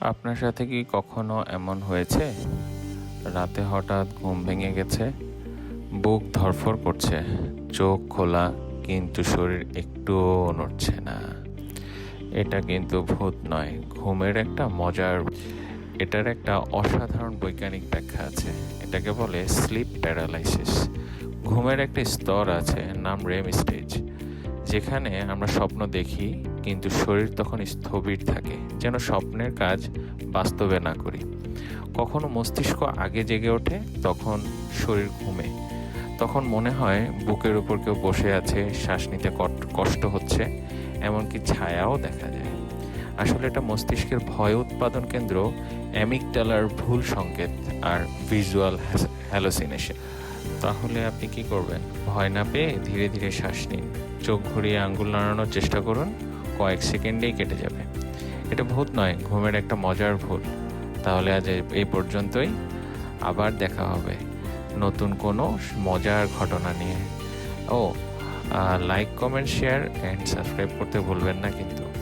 আপনার সাথে কি কখনো এমন হয়েছে? রাতে হঠাৎ ঘুম ভেঙে গেছে, বুক ধরফর করছে, চোখ খোলা, কিন্তু শরীর একটুও নড়ছে না। এটা কিন্তু ভূত নয়, ঘুমের একটা মজার, এটার একটা অসাধারণ বৈজ্ঞানিক ব্যাখ্যা আছে। এটাকে বলে স্লিপ প্যারালাইসিস। ঘুমের একটা স্তর আছে, নাম রেম স্টেজ, যেখানে আমরা স্বপ্ন দেখি কিন্তু শরীর তখন স্থবির থাকে, যেন স্বপ্নের কাজ বাস্তবে না করি। কখনো মস্তিষ্ক আগে জেগে ওঠে, তখন শরীর ঘুমে। তখন মনে হয় বুকের উপর কেউ বসে আছে, শ্বাস নিতে কষ্ট হচ্ছে, এমনকি ছায়াও দেখা যায়। আসলে এটা মস্তিষ্কের ভয় উৎপাদন কেন্দ্র অ্যামিকডালার ভুল সংকেত আর ভিজুয়াল হ্যালোসিনেশন। তাহলে আপনি কি করবেন? ভয় না পেয়ে ধীরে ধীরে শ্বাস নিন। চোখ ঘুরিয়ে আঙ্গুল নাড়ানোর চেষ্টা করুন। কয়েক সেকেন্ডেই কেটে যাবে। এটা ভূত নয়, ঘুমের একটা মজার ভুল তাহলে আজ এই- পর্যন্তই। আবার দেখা হবে নতুন কোনো মজার ঘটনা নিয়ে। ও like comment share and subscribe করতে ভুলবেন না কিন্তু।